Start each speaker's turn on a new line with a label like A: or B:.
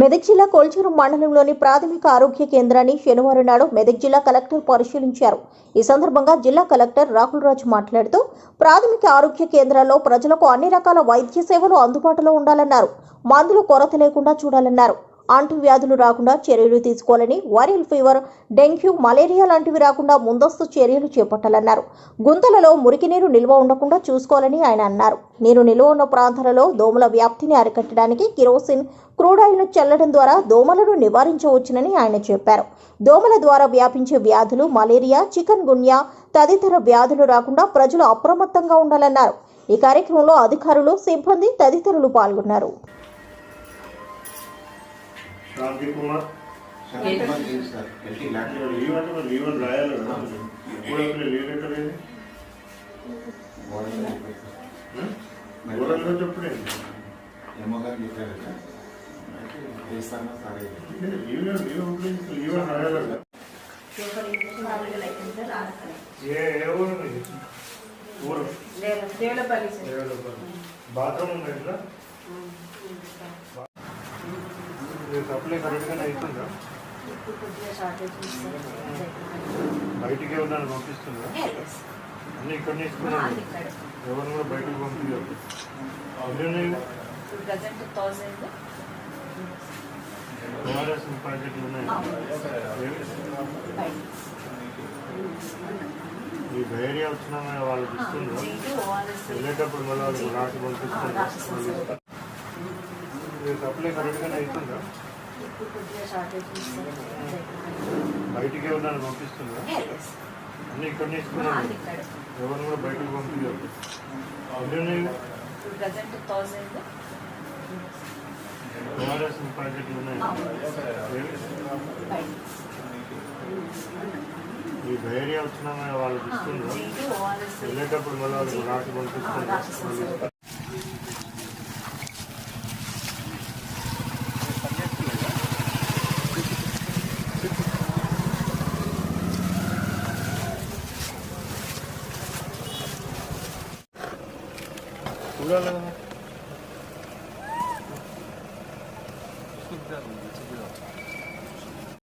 A: మెదక్ జిల్లా కోల్చూరు మండలంలోని ప్రాథమిక ఆరోగ్య కేంద్రాన్ని శనివారం నాడు మెదక్ జిల్లా కలెక్టర్ పరిశీలించారు. ఈ సందర్భంగా జిల్లా కలెక్టర్ రాహుల్ రాజు మాట్లాడుతూ ప్రాథమిక ఆరోగ్య కేంద్రాల్లో ప్రజలకు అన్ని రకాల వైద్య సేవలు అందుబాటులో ఉండాలన్నారు. మందులు కొరత లేకుండా చూడాలన్నారు. అంటువ్యాధులు రాకుండా చర్యలు తీసుకోవాలని వైరల్ ఫీవర్ డెంగ్యూ మలేరియా లాంటివి రాకుండా ముందస్తు చర్యలు చేపట్టాలన్నారు. గుంతలలో మురికి నీరు నిల్వ ఉండకుండా చూసుకోవాలని ఆయన అన్నారు. నీరు నిల్వ ఉన్న ప్రాంతాలలో దోమల వ్యాప్తిని అరికట్టడానికి కిరోసిన్ క్రూడాయిల్ను చల్లడం ద్వారా దోమలను నివారించవచ్చునని ఆయన చెప్పారు. దోమల ద్వారా వ్యాపించే వ్యాధులు మలేరియా చికన్ గున్యా తదితర వ్యాధులు రాకుండా ప్రజలు అప్రమత్తంగా ఉండాలన్నారు. ఈ కార్యక్రమంలో అధికారులు సిబ్బంది తదితరులు పాల్గొన్నారు.
B: శాంతి కుమార్ లీవ్ అంటే మరి లీవ్ అని రాయాలి కదా. ఎప్పుడు అక్కడ లీవ్ లెటర్ ఏది గోడలో చెప్పుడే.
C: ఏమో గారు చెప్పారు
B: లీవ్ అని రాయాలి కదా. బాత్రూమ్ ఉంది ఇట్లా? సప్లై కరెక్ట్గానే అవుతుందా బయటికి పంపిస్తుందా? అన్ని ఇస్తున్నారు
D: ఇక్కడ
B: ఎవరు కూడా బయటకు పంపించారు. ఓఆర్ఎస్ ప్యాకెట్లు ఉన్నాయి. ఈ ధైర్యం వచ్చినా వాళ్ళకి ఇస్తుందా? వెళ్ళేటప్పుడు మళ్ళీ వాళ్ళకి రాసి పంపిస్తుందా? సప్లై కరెక్ట్గానే అవుతుందా
D: ఇప్పుడు కొద్దిగా షార్టేజ్ ఉంది సార్
B: బయటికి ఏమన్నా పంపిస్తుందా అన్ని ఇస్తున్నారు
D: ఇక్కడ.
B: ఎవరు కూడా బయటకు పంపించారు. ఉన్నాయి
D: ఇప్పుడు ప్రజెంట్ థౌసండ్
B: ఓఆర్ఎస్ ప్యాకెట్లు ఉన్నాయి? ఏవి? ఈ ధైర్యం వచ్చినా వాళ్ళకి ఇస్తుందా
D: ఓఆర్ఎస్
B: వెళ్ళేటప్పుడు మళ్ళీ వాళ్ళకి రాసి 来来了。来正在努力继